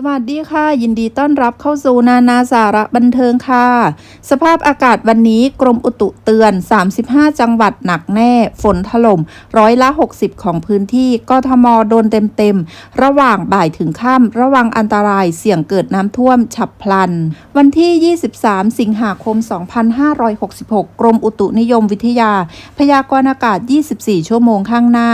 สวัสดีค่ะ ยินดีต้อนรับเข้าสู่นานาสาระบันเทิงค่ะ สภาพอากาศวันนี้กรมอุตุเตือน 35 จังหวัดหนักแน่ ฝนถล่มร้อยละ 60 ของพื้นที่กทมโดนเต็มๆ ระหว่างบ่ายถึงค่ำระวังอันตรายเสี่ยงเกิดน้ำท่วมฉับพลัน วันที่ 23 สิงหาคม 2566 กรมอุตุนิยมวิทยา พยากรณ์อากาศ 24 ชั่วโมงข้างหน้า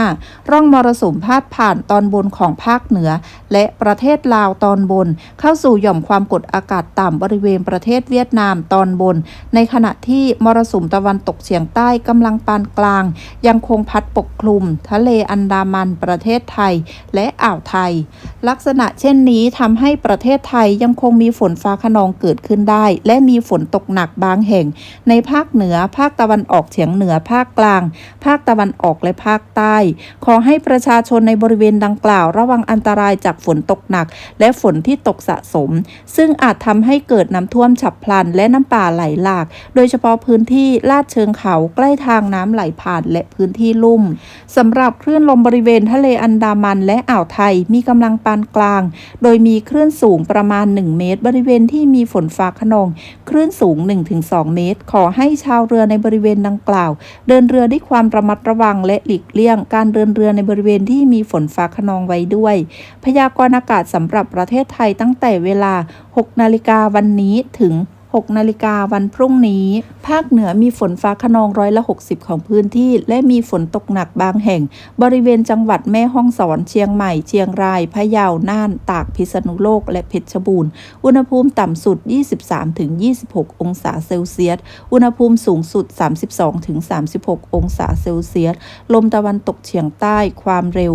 ร่องมรสุมพาดผ่านตอนบนของภาคเหนือ และประเทศลาวตอนบน เข้าสู่หย่อมความกดอากาศต่ำบริเวณประเทศเวียดนามตอนบน ในขณะที่มรสุมตะวันตกเฉียงใต้กำลังปานกลาง ยังคงพัดปกคลุม ทะเลอันดามันประเทศไทย และอ่าวไทย ลักษณะเช่นนี้ทำให้ประเทศไทยยังคงมีฝนฟ้าขนองเกิดขึ้นได้ และมีฝนตกหนักบางแห่ง ในภาคเหนือภาคตะวันออกเฉียงเหนือภาคกลาง ภาคตะวันออกและภาคใต้ ขอให้ประชาชนในบริเวณดังกล่าวระวังอันตรายจากฝนตกหนัก และฝนที่ตกสะสม ซึ่งอาจทำให้เกิดน้ำท่วมฉับพลัน และน้ำป่าไหลหลาก โดยเฉพาะพื้นที่ลาดเชิงเขาใกล้ทางน้ำไหลผ่านและพื้นที่ลุ่มสำหรับคลื่นลมบริเวณทะเลอันดามันและอ่าวไทยมีกำลังปานกลาง โดยมีคลื่นสูงประมาณ 1 เมตร บริเวณที่มีฝนฟ้าขนองคลื่นสูง 1-2 เมตร ขอให้ชาวเรือในบริเวณดังกล่าว เดินเรือด้วยความระมัดระวังและหลีกเลี่ยง การเดินเรือในบริเวณที่มีฝนฟ้าขนองไว้ด้วยพยากรณ์อากาศสำหรับประเทศไทยตั้งแต่เวลา 6 นาฬิกาวันนี้ถึง 6 นาฬิกาวันพรุ่งนี้ ภาคเหนือมีฝนฟ้าขนองร้อยละ 60 ของพื้นที่ และมีฝนตกหนักบางแห่ง บริเวณจังหวัดแม่ฮ่องสอน เชียงใหม่ เชียงราย พะเยา น่าน ตาก พิษณุโลก และเพชรบูรณ์ อุณหภูมิต่ำสุด 23-26 องศาเซลเซียส อุณหภูมิสูงสุด 32-36 องศาเซลเซียส ลมตะวันตกเฉียงใต้ ความเร็ว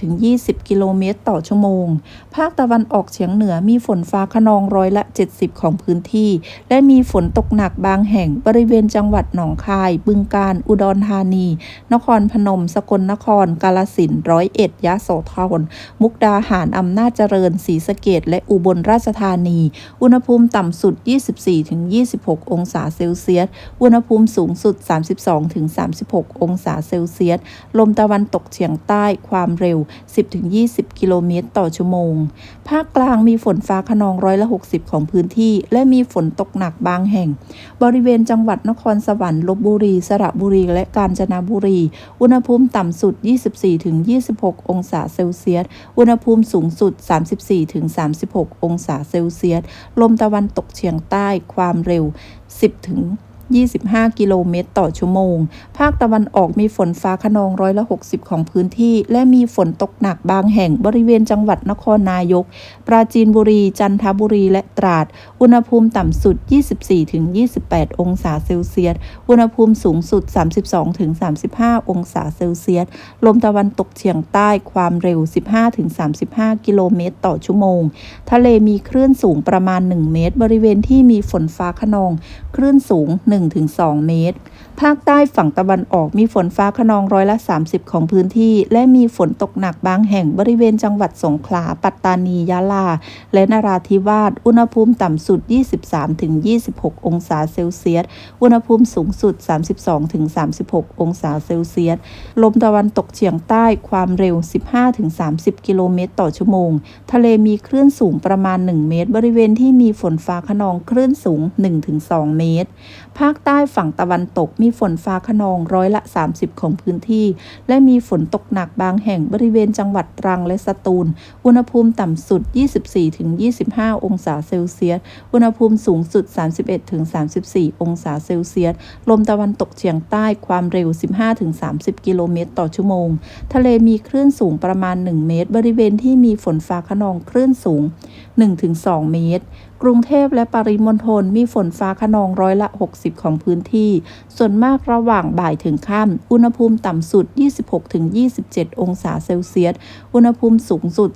10-20 กิโลเมตรต่อชั่วโมง ภาคตะวันออกเฉียงเหนือมีฝนฟ้าขนองร้อยละ 70 ของพื้นที่และมีฝนตกหนักบางแห่งบริเวณจังหวัดหนองคาย บึงกาฬอุดรธานี นครพนม สกลนคร กาลสินร้อยเอ็ดยะโสธรมุกดาหารอำนาจเจริญศรีสะเกดและอุบลราชธานี อุณหภูมิต่ำสุด 24-26 องศาเซลเซียส อุณหภูมิสูงสุด 32-36 องศาเซลเซียส ลมตะวันตกเฉียงใต้ความเร็ว 10-20 กิโลเมตรต่อชั่วโมง ภาคกลางมีฝนฟ้าขนองร้อยละ 60 ของพื้นที่ และมีฝนตกหนักบางแห่ง บริเวณจังหวัดนครสวรรค์ลบบุรี สระบุรี และกาญจนบุรี อุณหภูมิต่ำสุด 24-26 องศาเซลเซียส อุณหภูมิสูงสุด 34-36 องศาเซลเซียส ลมตะวันตกเฉียงใต้ความเร็ว 10 25 กิโลเมตรต่อชั่วโมง ภาคตะวันออกมีฝนฟ้าขนองร้อยละ 60 ของพื้นที่ และมีฝนตกหนักบางแห่งบริเวณจังหวัดนครนายก ปราจีนบุรี จันทบุรีและตราด อุณหภูมิต่ำสุด 24-28 องศาเซลเซียส อุณหภูมิสูงสุด 32-35 องศาเซลเซียส ลมตะวันตกเฉียงใต้ความเร็ว 15-35 กิโลเมตรต่อชั่วโมง ทะเลมีคลื่นสูงประมาณ 1 เมตร บริเวณที่มีฝนฟ้าขนอง คลื่นสูง1-2 เมตร ภาคใต้ฝั่งตะวันออกมีฝนฟ้าขนองร้อยละ 30 ของพื้นที่ และมีฝนตกหนักบางแห่งบริเวณจังหวัดสงขลา ปัตตานี ยะลา และนราธิวาส อุณหภูมิต่ำสุด 23-26 องศาเซลเซียส อุณหภูมิสูงสุด 32-36 องศาเซลเซียส ลมตะวันตกเฉียงใต้ความเร็ว 15-30 กิโลเมตรต่อชั่วโมง ทะเลมีคลื่นสูงประมาณ 1 เมตร บริเวณที่มีฝนฟ้าขนองคลื่นสูง 1-2 เมตรภาาคใต้ฝั่งตะวันตกมีฝนฟ้าขนองร้อยละ 30 ของพื้นที่ และมีฝนตกหนักบางแห่งบริเวณจังหวัดตรังและสตูล อุณหภูมิต่ำสุด 24-25 องศาเซลเซียส อุณหภูมิสูงสุด 31-34 องศาเซลเซียส ลมตะวันตกเฉียงใต้ความเร็ว 15-30 กิโลเมตรต่อชั่วโมง ทะเลมีคลื่นสูงประมาณ 1 เมตร บริเวณที่มีฝนฟ้าขนองคลื่นสูง 1-2 เมตร กรุงเทพและปริมณฑลมีฝนฟ้าขนองร้อยละ 60 ของพื้นที่ ส่วนมากระหว่างบ่ายถึงค่ำ อุณหภูมิต่ำสุด 26-27 องศาเซลเซียส อุณหภูมิสูงสุด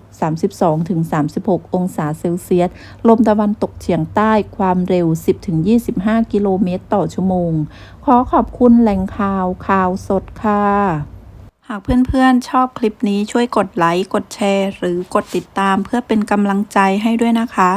32-36 องศาเซลเซียส ลมตะวันตกเฉียงใต้ความเร็ว 10-25 กิโลเมตรต่อชั่วโมง ขอขอบคุณแหล่งข่าวข่าวสดค่ะหากเพื่อนๆ ชอบคลิปนี้ช่วยกดไลค์ กดแชร์ หรือกดติดตามเพื่อเป็นกำลังใจให้ด้วยนะคะ